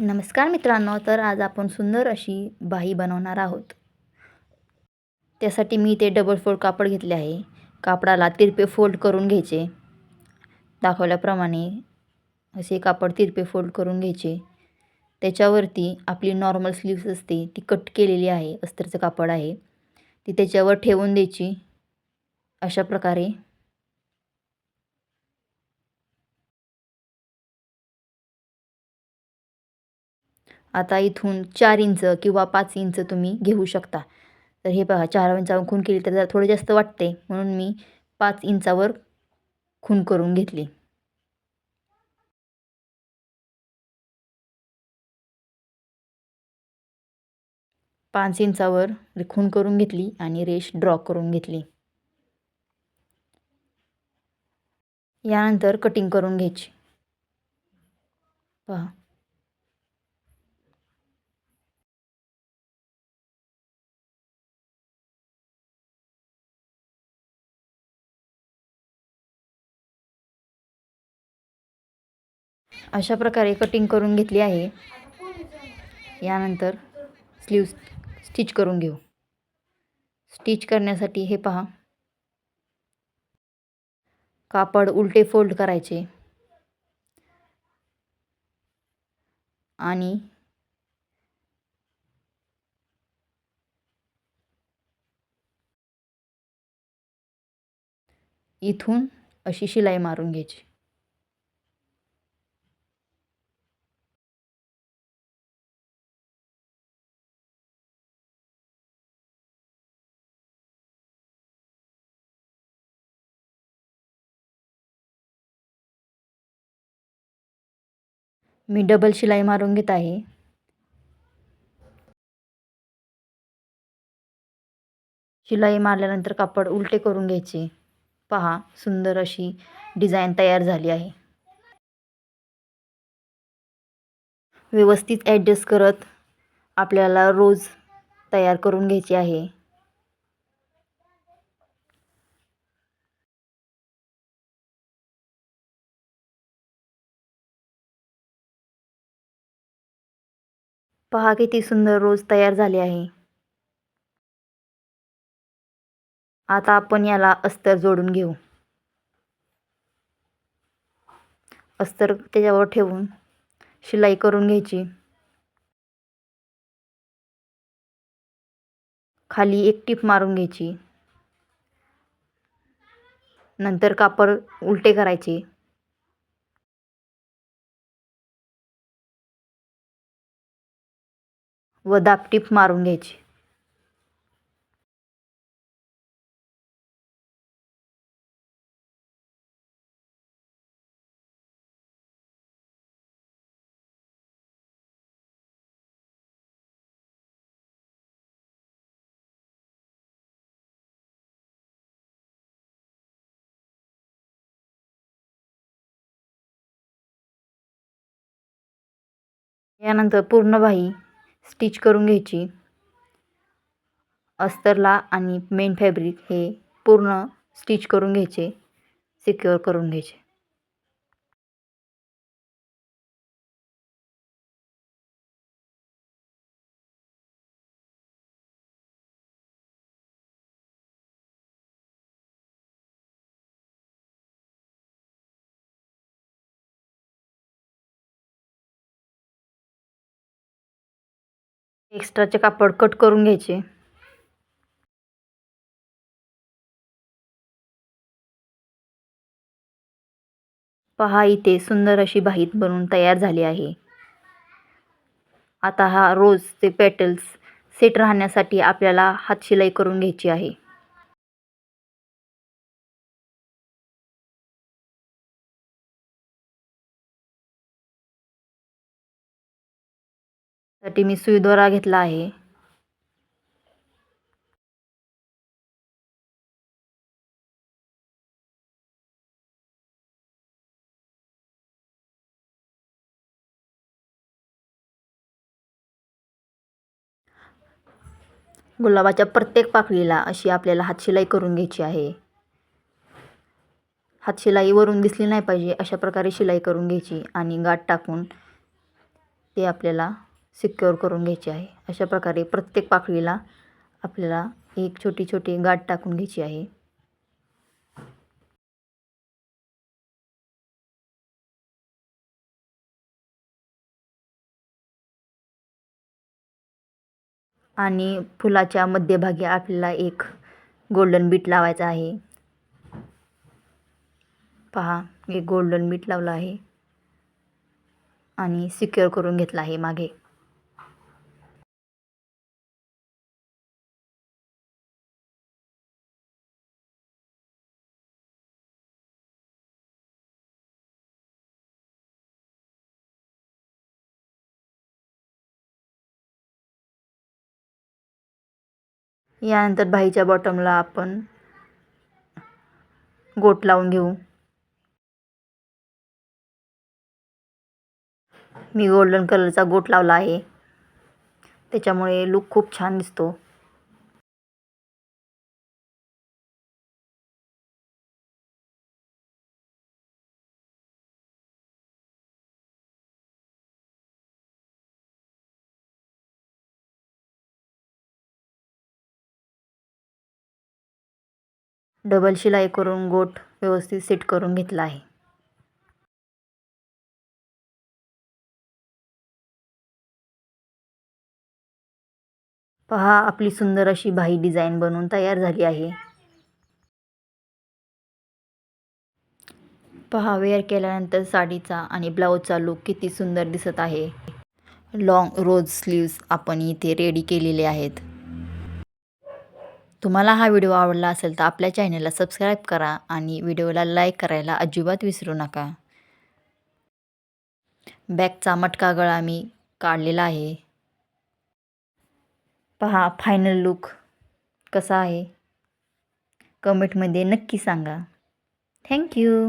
नमस्कार मित्रांनो तर आज आपण सुंदर अशी बाही बनवणार आहोत. त्यासाठी मी ते डबल फोल्ड कापड घेतले आहे. कापडाला तिरपे फोल्ड करून घ्यायचे. दाखवल्याप्रमाणे असे कापड तिरपे फोल्ड करून घ्यायचे. त्याच्यावरती आपली नॉर्मल स्लीव्स असते ती कट केलेली आहे अस्तरचं कापड आहे. ती त्याच्यावर ठेवून द्यायची. अशा प्रकारे आता इथून चार इंच किंवा पाच इंच तुम्ही घेऊ शकता. तर हे पहा चार इंचावर खून केली तर जरा थोडं जास्त वाटते. म्हणून मी पाच इंचावर खून करून घेतली. पाच इंचावर खून करून घेतली आणि रेश ड्रॉ करून घेतली. यानंतर कटिंग करून घ्यायची. पहा. अशा प्रकारे कटिंग करून घेतली आहे. यानंतर स्लीव स्टिच करून घेऊ. स्टिच करण्यासाठी हे पहा. कापड उलटे फोल्ड करायचे. आणि इथून अशी शिलाई मारून घ्यायची. मी डबल शिलाई मारून घेत आहे. शिलाई मारल्यानंतर कापड उलटे करून घ्यायचे. पहा सुंदर अशी डिझाईन तयार झाली आहे. व्यवस्थित ॲडजस्ट करत आपल्याला रोज तयार करून घ्यायची आहे. पहा किती सुंदर रोज तयार झाले आहे. आता आपण याला अस्तर जोडून घेऊ. अस्तर त्याच्यावर ठेवून शिलाई करून घ्यायची. खाली एक टीप मारून घ्यायची. नंतर कापड उलटे करायचे. व दापटीप मारून घ्यायची. यानंतर पूर्ण भाई स्टिच करून घ्यायची. अस्तरला आणि मेन फॅब्रिक हे पूर्ण स्टिच करून घ्यायचे. सिक्युअर करून घ्यायचे. एक्स्ट्राचे कापड कट करून घ्यायचे. पहा इथे सुंदर अशी बाहीत बनवून तयार झाली आहे. आता हा रोजचे पेटल्स सेट राहण्यासाठी आपल्याला हातशिलाई करून घ्यायची आहे. साठी मी सुई दोरा घेतला आहे. गुलाबाच्या प्रत्येक पाकळीला अशी आपल्याला हातशिलाई करून घ्यायची आहे. हातशिलाई वरून दिसली नाही पाहिजे अशा प्रकारे शिलाई करून घ्यायची आणि गाठ टाकून ते आपल्याला सिक्युअर करून घ्यायची आहे. अशा प्रकारे प्रत्येक पाकळीला आपल्याला एक छोटी छोटी गाठ टाकून घ्यायची आहे. आणि फुलाच्या मध्यभागी आपल्याला एक गोल्डन बीट लावायचा आहे. पहा एक गोल्डन बीट लावलं आहे. आणि सिक्युअर करून घेतला आहे मागे. यानंतर भाईच्या बॉटमला आपण गोट लावून घेऊ. मी गोल्डन कलरचा गोट लावला आहे. त्याच्यामुळे लुक खूप छान दिसतो. डबल शिलाई करून गोट व्यवस्थित सेट करून घेतला आहे. पहा आपली सुंदर अशी बाही डिझाईन बनवून तयार झाली आहे. पहा वेअर केल्यानंतर साडीचा आणि ब्लाऊजचा लुक किती सुंदर दिसत आहे. लॉंग रोज स्लीव्स आपण इथे रेडी केलेले आहेत. तुम्हाला हा व्हिडिओ आवडला असेल तर आपल्या चॅनलला सबस्क्राईब करा आणि व्हिडिओला लाईक करायला अजिबात विसरू नका. बॅकचा मटका गळा मी काढलेला आहे. पहा फायनल लुक कसा आहे? कमेंटमध्ये नक्की सांगा. थँक्यू